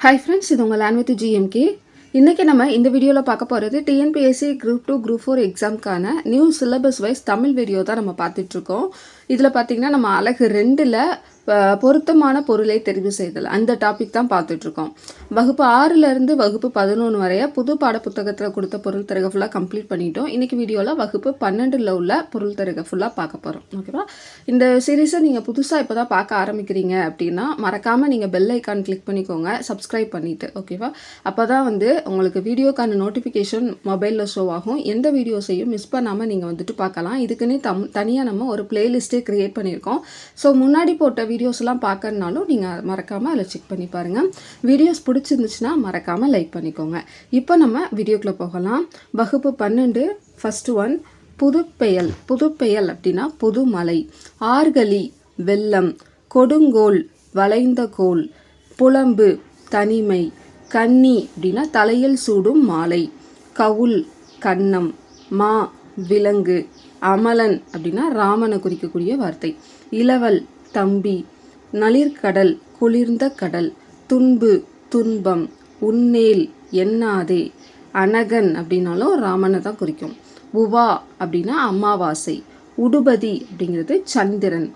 Hi friends இது உங்கள் land with GMK இன்றைக்கி நம்ம இந்த வீடியோவில் பார்க்க போகிறது TNPSC group two group four எக்ஸாம்க்கான new syllabus wise Tamil video தான் நம்ம பார்த்துட்ருக்கோம் இதில் பார்த்திங்கன்னா நம்ம அழகு ரெண்டில் பொருத்தமான பொருளை தெரிவு செய்தல். அந்த டாபிக் தான் பார்த்துட்ருக்கோம் வகுப்பு ஆறுலேருந்து வகுப்பு பதினொன்று வரைய புது பாட புத்தகத்தில் கொடுத்த பொருள் தருக ஃபுல்லாக கம்ப்ளீட் பண்ணிட்டோம். இன்றைக்கி வீடியோவில் வகுப்பு பன்னெண்டில் உள்ள பொருள் தருக ஃபுல்லாக பார்க்க போகிறோம் ஓகேவா இந்த சீரீஸை நீங்கள் புதுசாக இப்போ தான் பார்க்க ஆரம்பிக்கிறீங்க அப்படின்னா மறக்காமல் நீங்கள் பெல் ஐக்கான் கிளிக் பண்ணிக்கோங்க. சப்ஸ்கிரைப் பண்ணிவிட்டு ஓகேவா அப்போ தான் வந்து உங்களுக்கு வீடியோக்கான நோட்டிஃபிகேஷன் மொபைலில் ஷோ ஆகும். எந்த வீடியோஸையும் மிஸ் பண்ணாமல் நீங்கள் வந்துட்டு பார்க்கலாம். இதுக்குன்னே தம் தனியாக நம்ம ஒரு பிளேலிஸ்ட்டே க்ரியேட் பண்ணியிருக்கோம். ஸோ முன்னாடி போட்ட வீடியோஸ்லாம் பார்க்கறனாலும் நீங்கள் மறக்காமல் அதில் செக் பண்ணி பாருங்கள் வீடியோஸ் பிடிச்சிருந்துச்சுன்னா மறக்காமல் லைக் பண்ணிக்கோங்க. இப்போ நம்ம வீடியோக்குள்ளே போகலாம். வகுப்பு பன்னெண்டு ஃபஸ்ட்டு ஒன் புதுப்பெயல் புதுப்பெயல் அப்படின்னா புதுமலை ஆர்கலி வெள்ளம். கொடுங்கோல் வளைந்த கோல். புலம்பு தனிமை. கன்னி அப்படின்னா தலையில் சூடும் மாலை. கவுல் கன்னம் மா விலங்கு அமலன் அப்படின்னா ராமனை குறிக்கக்கூடிய வார்த்தை. இளவல் தம்பி நளிர்கடல் குளிர்ந்த கடல் துன்பு துன்பம் உன்னேல் எண்ணாதே அனகன் அப்படின்னாலும் ராமனை தான் குறிக்கும். உவா அப்படின்னா அமாவாசை உடுபதி அப்படிங்கிறது சந்திரன்.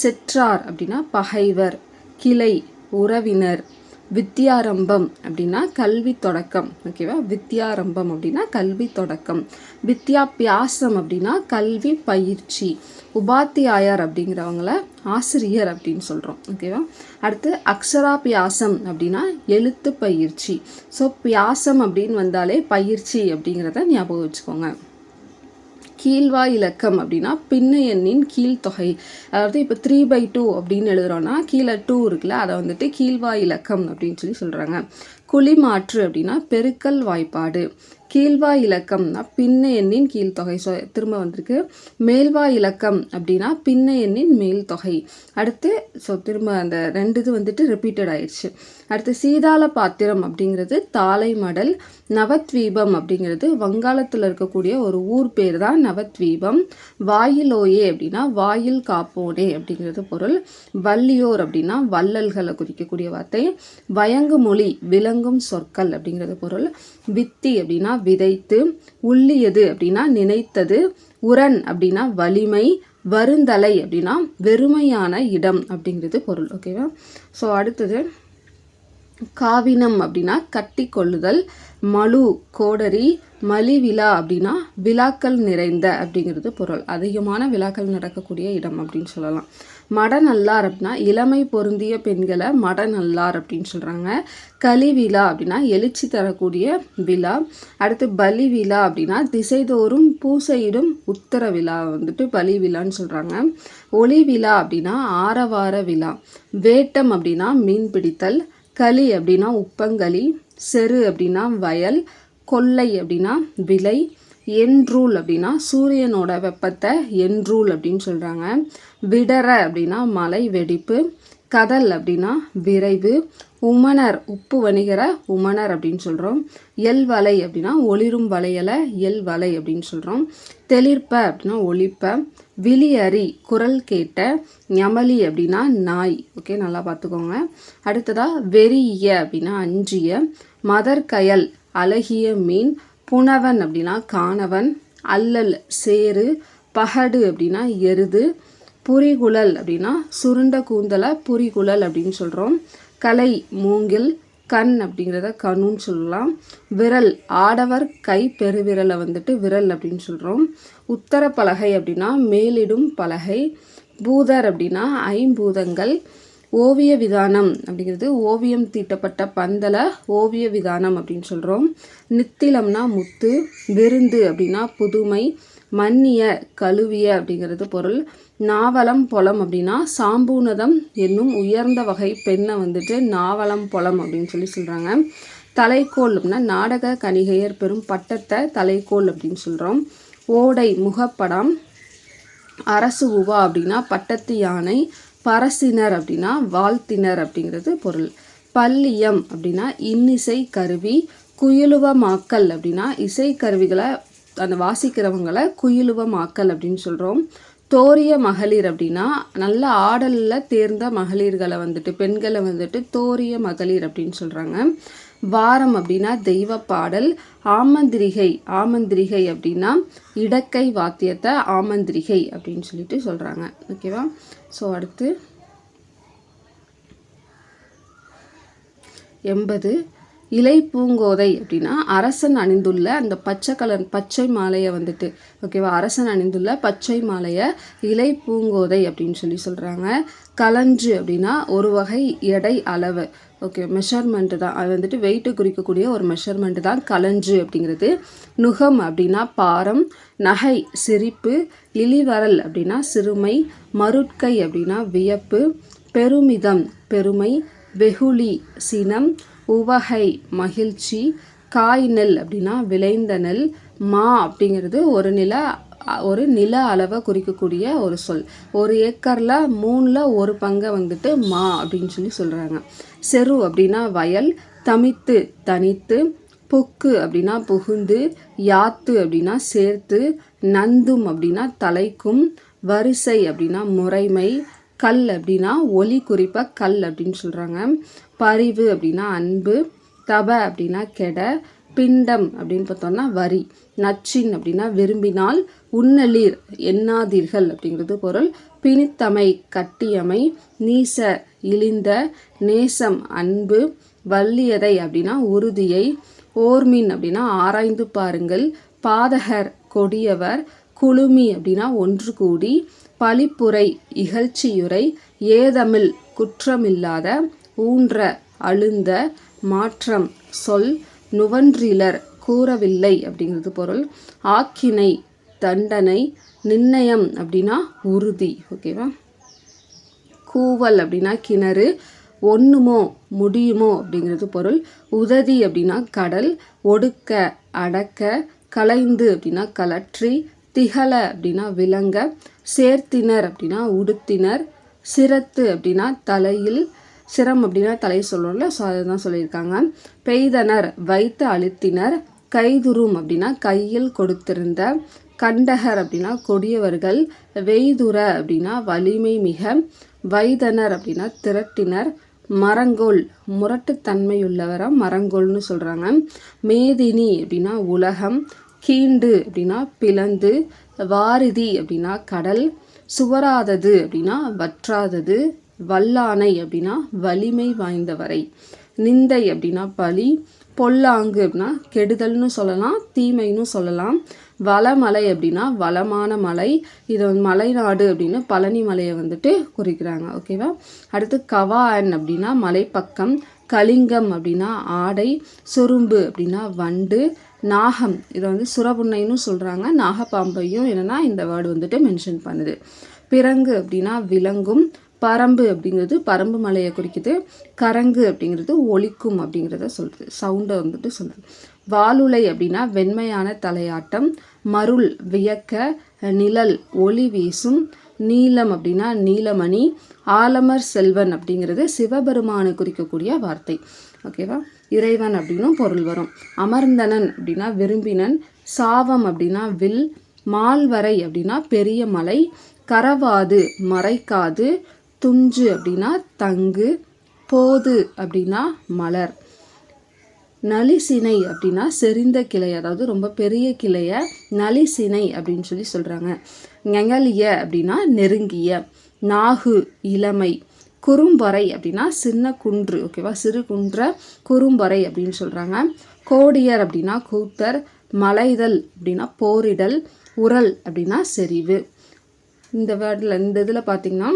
செற்றார் அப்படின்னா பகைவர் கிளை உறவினர் வித்யாரம்பம் அப்படின்னா கல்வி தொடக்கம் ஓகேவா வித்யாரம்பம் அப்படின்னா கல்வி தொடக்கம். வித்யாபியாசம் அப்படின்னா கல்வி பயிற்சி. உபாத்தியாயர் அப்படிங்கிறவங்கள ஆசிரியர் அப்படின்னு சொல்கிறோம் ஓகேவா அடுத்து அக்ஷராபியாசம் அப்படின்னா எழுத்து பயிற்சி. ஸோ பியாசம் அப்படின்னு வந்தாலே பயிற்சி அப்படிங்கிறத ஞாபகம் வச்சுக்கோங்க. கீழ்வாய் இலக்கம் அப்படின்னா பின்ன எண்ணின் கீழ்த்தொகை. அதாவது இப்போ த்ரீ பை டூ அப்படின்னு எழுதுகிறோன்னா கீழே டூ இருக்குல்ல அதை வந்துட்டு கீழ்வாய் இலக்கம் அப்படின்னு சொல்லி சொல்கிறாங்க குழிமாற்று அப்படின்னா பெருக்கல் வாய்ப்பாடு. கீழ்வாய் இலக்கம்னா பின்ன எண்ணின் கீழ்த்தொகை. ஸோ திரும்ப வந்திருக்கு. மேல்வாய் இலக்கம் அப்படின்னா பின்ன எண்ணின் மேல் தொகை அடுத்து ஸோ திரும்ப அந்த ரெண்டு இது வந்துட்டு ரிப்பீட்டட் ஆயிடுச்சு. அடுத்து சீதாள பாத்திரம் அப்படிங்கிறது தாலை மடல் நவத்வீபம் அப்படிங்கிறது வங்காளத்தில் இருக்கக்கூடிய ஒரு ஊர் பேர் தான் நவத்வீபம். வாயிலோயே அப்படின்னா வாயில் காப்போனே அப்படிங்கிறது பொருள். வள்ளியோர் அப்படின்னா வள்ளல்களை குறிக்கக்கூடிய வார்த்தை. வயங்கு மொழி விளங்கும் சொற்கள் அப்படிங்கிறது பொருள். வித்தி அப்படின்னா விதைத்து உள்ளியது அப்படின்னா நினைத்தது. உரன் அப்படின்னா வலிமை வருந்தலை அப்படின்னா வெறுமையான இடம் அப்படிங்கிறது பொருள். ஓகேவா? ஸோ அடுத்தது காவினம் அப்படின்னா கட்டி கொள்ளுதல் மலு கோடரி மலிவிழா அப்படின்னா விழாக்கள் நிறைந்த அப்படிங்கிறது பொருள். அதிகமான விழாக்கள் நடக்கக்கூடிய இடம் அப்படின்னு சொல்லலாம். மடநல்லார் அப்படின்னா இளமை பொருந்திய பெண்களை மடநல்லார் அப்படின்னு சொல்கிறாங்க களி விழா அப்படின்னா எழுச்சி தரக்கூடிய விழா அடுத்து பலி விழா அப்படின்னா திசைதோறும் பூசையிடும் உத்தர விழா வந்துட்டு பலி விழான்னு சொல்கிறாங்க ஒளி விழா அப்படின்னா ஆரவார விழா வேட்டம் அப்படின்னா மீன் பிடித்தல் களி அப்படின்னா உப்பங்களி செரு அப்படின்னா வயல் கொல்லை அப்படின்னா விலை என்ரூல் அப்படின்னா சூரியனோட வெப்பத்தை என்ரூல் அப்படின்னு சொல்கிறாங்க விடற அப்படின்னா மலை வெடிப்பு கதல் அப்படின்னா விரைவு உமனர் உப்பு வணிகரை உமனர் அப்படின்னு சொல்கிறோம் எல் வலை அப்படின்னா ஒளிரும் வலையலை எல் வலை அப்படின்னு சொல்கிறோம் தெளிர்ப்ப அப்படின்னா ஒளிப்ப விழி குரல் கேட்ட ஞமலி அப்படின்னா நாய். ஓகே நல்லா பார்த்துக்கோங்க. அடுத்ததாக வெறிய அப்படின்னா அஞ்சிய. மதர்கயல் அழகிய மீன். புனவன் அப்படின்னா காணவன். அல்லல் சேரு பகடு அப்படின்னா எருது. புரிகுழல் அப்படின்னா சுருண்ட கூந்தலை புரிகுழல் அப்படின்னு சொல்கிறோம் கலை மூங்கில். கண் அப்படிங்கிறத கணுன்னு சொல்லலாம். விரல் ஆடவர் கை பெருவிரலை வந்துட்டு விரல் அப்படின்னு சொல்கிறோம் உத்தர பலகை அப்படின்னா மேலிடும் பலகை. பூதர் அப்படின்னா ஐம்பூதங்கள். ஓவிய விதானம் அப்படிங்கிறது ஓவியம் தீட்டப்பட்ட பந்தல ஓவிய விதானம் அப்படின்னு சொல்கிறோம் நித்திலம்னா முத்து விருந்து அப்படின்னா புதுமை. மன்னிய கழுவிய அப்படிங்கிறது பொருள். நாவலம் பொலம் அப்படின்னா சாம்பூனதம் என்னும் உயர்ந்த வகை பெண்ணை வந்துட்டு நாவலம் பொலம் அப்படின்னு சொல்லி சொல்கிறாங்க தலைக்கோல் அப்படின்னா நாடக கணிகையர் பெறும் பட்டத்தை தலைக்கோல் அப்படின்னு சொல்கிறோம் ஓடை முகப்படம் அரசு உவா அப்படின்னா பட்டத்து யானை பரசினர் அப்படின்னா வாழ்த்தினர் அப்படிங்கிறது பொருள். பல்லியம் அப்படின்னா இன்னிசை கருவி குயிலுவமாக்கல் அப்படின்னா இசைக்கருவிகளை அந்த வாசிக்கிறவங்களை குயிலுவமாக்கல் அப்படின்னு சொல்கிறோம் தோரிய மகளிர் அப்படின்னா நல்ல ஆடலில் தேர்ந்த மகளிர்களை வந்துட்டு பெண்களை வந்துட்டு தோரிய மகளிர் அப்படின்னு சொல்கிறாங்க வாரம் அப்படின்னா தெய்வ பாடல் ஆமந்திரிகை ஆமந்திரிகை அப்படின்னா இடக்கை வாத்தியத்தை ஆமந்திரிகை அப்படின்னு சொல்லிட்டு சொல்கிறாங்க ஓகேவா ஸோ அடுத்து எண்பது இலை பூங்கோதை அப்படின்னா அரசன் அணிந்துள்ள அந்த பச்சை கலர் பச்சை மாலையை வந்துட்டு. ஓகேவா அரசன் அணிந்துள்ள பச்சை மாலையை இலை பூங்கோதை அப்படின்னு சொல்லி சொல்கிறாங்க கலஞ்சு அப்படின்னா ஒரு வகை எடை அளவு. ஓகே மெஷர்மெண்ட்டு தான். அது வந்துட்டு வெயிட்டு குறிக்கக்கூடிய ஒரு மெஷர்மெண்ட்டு தான் கலஞ்சு அப்படிங்கிறது. நுகம் அப்படின்னா பாரம் நகை சிரிப்பு இழிவரல் அப்படின்னா சிறுமை மருட்கை அப்படின்னா வியப்பு பெருமிதம் பெருமை வெகுளி சினம் உவகை மகிழ்ச்சி காய் நெல் அப்படின்னா விளைந்த நெல் மா அப்படிங்கிறது ஒரு நில ஒரு நில அளவை குறிக்கக்கூடிய ஒரு சொல். ஒரு ஏக்கரில் மூணில் ஒரு பங்கை வந்துட்டு மா அப்படின்னு சொல்லி சொல்கிறாங்க செரு அப்படின்னா வயல் தமித்து தனித்து புக்கு அப்படின்னா புகுந்து யாத்து அப்படின்னா சேர்த்து நந்தும் அப்படின்னா தலைக்கும் வரிசை அப்படின்னா முறைமை கல் அப்படின்னா ஒலி குறிப்பாக கல் அப்படின்னு சொல்கிறாங்க பரிவு அப்படின்னா அன்பு தப அப்படின்னா கெட பிண்டம் அப்படின்னு பார்த்தோம்னா வரி நச்சின் அப்படின்னா விரும்பினால் உன்னலீர் எண்ணாதீர்கள் அப்படிங்கிறது பொருள். பிணித்தமை கட்டியமை நீச இழிந்த நேசம் அன்பு வள்ளியதை அப்படின்னா உறுதியை ஓர்மின் அப்படின்னா ஆராய்ந்து பாருங்கள் பாதகர் கொடியவர் குழுமி அப்படின்னா ஒன்று கூடி பழிப்புரை இகழ்ச்சியுரை ஏதமில் குற்றமில்லாத ஊன்ற அழுந்த மாற்றம் சொல் நுவன்றிலர் கூறவில்லை அப்படிங்கிறது பொருள். ஆக்கினை தண்டனை நிர்ணயம் அப்படின்னா உறுதி ஓகேவா? கூவல் அப்படின்னா கிணறு ஒன்றுமோ முடியுமோ அப்படிங்கிறது பொருள். உததி அப்படின்னா கடல் ஒடுக்க அடக்க கலைந்து அப்படின்னா கலற்றி திகழ அப்படின்னா விலங்க சேர்த்தினர் அப்படின்னா உடுத்தினர் சிரத்து அப்படின்னா தலையில் சிரம் அப்படின்னா தலை சொல்லணும்ல ஸோ அதுதான் சொல்லியிருக்காங்க. பெய்தனர் வைத்து அழுத்தினர் கைதுரும் அப்படின்னா கையில் கொடுத்திருந்த கண்டகர் அப்படின்னா கொடியவர்கள் வெய்துர அப்படின்னா வலிமை மிக வைதனர் அப்படின்னா திரட்டினர் மரங்கோல் முரட்டுத்தன்மையுள்ளவராக மரங்கோல்னு சொல்கிறாங்க மேதினி அப்படின்னா உலகம் கீண்டு அப்படின்னா பிளந்து வாரிதி அப்படின்னா கடல் சுவராதது அப்படின்னா வற்றாதது வல்லானை அப்படின்னா வலிமை வாய்ந்தவரை நிந்தை அப்படின்னா பலி பொல்லாங்கு அப்படின்னா கெடுதல்னு சொல்லலாம் தீமைன்னு சொல்லலாம் வளமலை அப்படின்னா வளமான மலை இது மலைநாடு அப்படின்னு பழனி மலையை வந்துட்டு குறிக்கிறாங்க ஓகேவா அடுத்து கவான் அப்படின்னா மலைப்பக்கம் கலிங்கம் அப்படின்னா ஆடை சொரும்பு அப்படின்னா வண்டு நாகம். இதை வந்து சுரபுன்னைன்னு சொல்கிறாங்க நாகப்பாம்பையும் என்னென்னா இந்த வேர்டு வந்துட்டு மென்ஷன் பண்ணுது. பிறங்கு அப்படின்னா விலங்கும். பரம்பு அப்படிங்கிறது பரம்பு மலையை குறிக்குது. கரங்கு அப்படிங்கிறது ஒலிக்கும் அப்படிங்கிறத சொல்கிறது சவுண்டை வந்துட்டு சொல்கிறது வாலுலை அப்படின்னா வெண்மையான தலையாட்டம். மருள் வியக்க நிழல் ஒளி வீசும். நீலம் அப்படின்னா நீலமணி ஆலமர் செல்வன் அப்படிங்கிறது சிவபெருமானை குறிக்கக்கூடிய வார்த்தை. ஓகேவா இறைவன் அப்படின்னும் பொருள் வரும். அமர்ந்தனன் அப்படின்னா விரும்பினன் சாவம் அப்படின்னா வில் மால்வரை அப்படின்னா பெரிய மலை கரவாது மறைக்காது துஞ்சு அப்படின்னா தங்கு போது அப்படின்னா மலர். நலிசினை அப்படின்னா செறிந்த கிளை அதாவது ரொம்ப பெரிய கிளையை நலிசினை அப்படின்னு சொல்லி சொல்கிறாங்க ஞங்கலிய அப்படின்னா நெருங்கிய நாகு இளமை குறும்பறை அப்படின்னா சின்ன குன்று ஓகேவா சிறு குன்ற குறும்பறை அப்படின்னு சொல்கிறாங்க கோடியர் அப்படின்னா கூத்தர் மலைதல் அப்படின்னா போரிடல் உரல் அப்படின்னா செறிவு. இந்த வேர்டில் இந்த இதில் பார்த்திங்கன்னா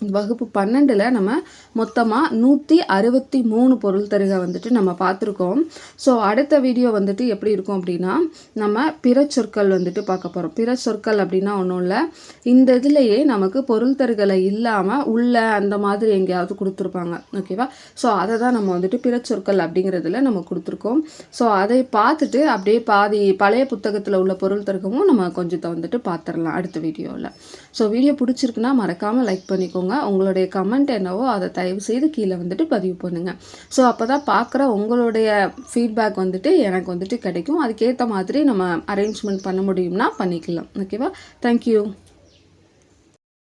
வகுப்பு பன்னெண்டில் நம்ம மொத்தமாக நூற்றி அறுபத்தி மூணு பொருள் தருக வந்துட்டு நம்ம பார்த்துருக்கோம் ஸோ அடுத்த வீடியோ வந்துட்டு எப்படி இருக்கும் அப்படின்னா நம்ம பிற சொற்கள் வந்துட்டு பார்க்க போகிறோம் பிற சொற்கள் அப்படின்னா ஒன்றும் இல்லை. இந்த இதுலேயே நமக்கு பொருள் தருகலை இல்லாமல் உள்ள அந்த மாதிரி எங்கேயாவது கொடுத்துருப்பாங்க. ஓகேவா ஸோ அதை தான் நம்ம வந்துட்டு பிற சொற்கள் அப்படிங்கிறதுல நம்ம கொடுத்துருக்கோம். ஸோ அதை பார்த்துட்டு அப்படியே பாதி பழைய புத்தகத்தில் உள்ள பொருள் தருகவும் நம்ம கொஞ்சத்தை வந்துட்டு பார்த்துடலாம் அடுத்த வீடியோவில் ஸோ வீடியோ பிடிச்சிருக்குன்னா மறக்காமல் லைக் பண்ணிக்கோங்க. பண்ணிக்கோங்க உங்களுடைய கமெண்ட் என்னவோ அதை தயவு செய்து கீழே வந்துட்டு பதிவு பண்ணுங்கள் ஸோ அப்போ தான் பார்க்குற உங்களுடைய ஃபீட்பேக் வந்துட்டு எனக்கு வந்துட்டு கிடைக்கும். அதுக்கேற்ற மாதிரி நம்ம அரேஞ்ச்மெண்ட் பண்ண முடியும்னா பண்ணிக்கலாம். ஓகேவா தேங்க்யூ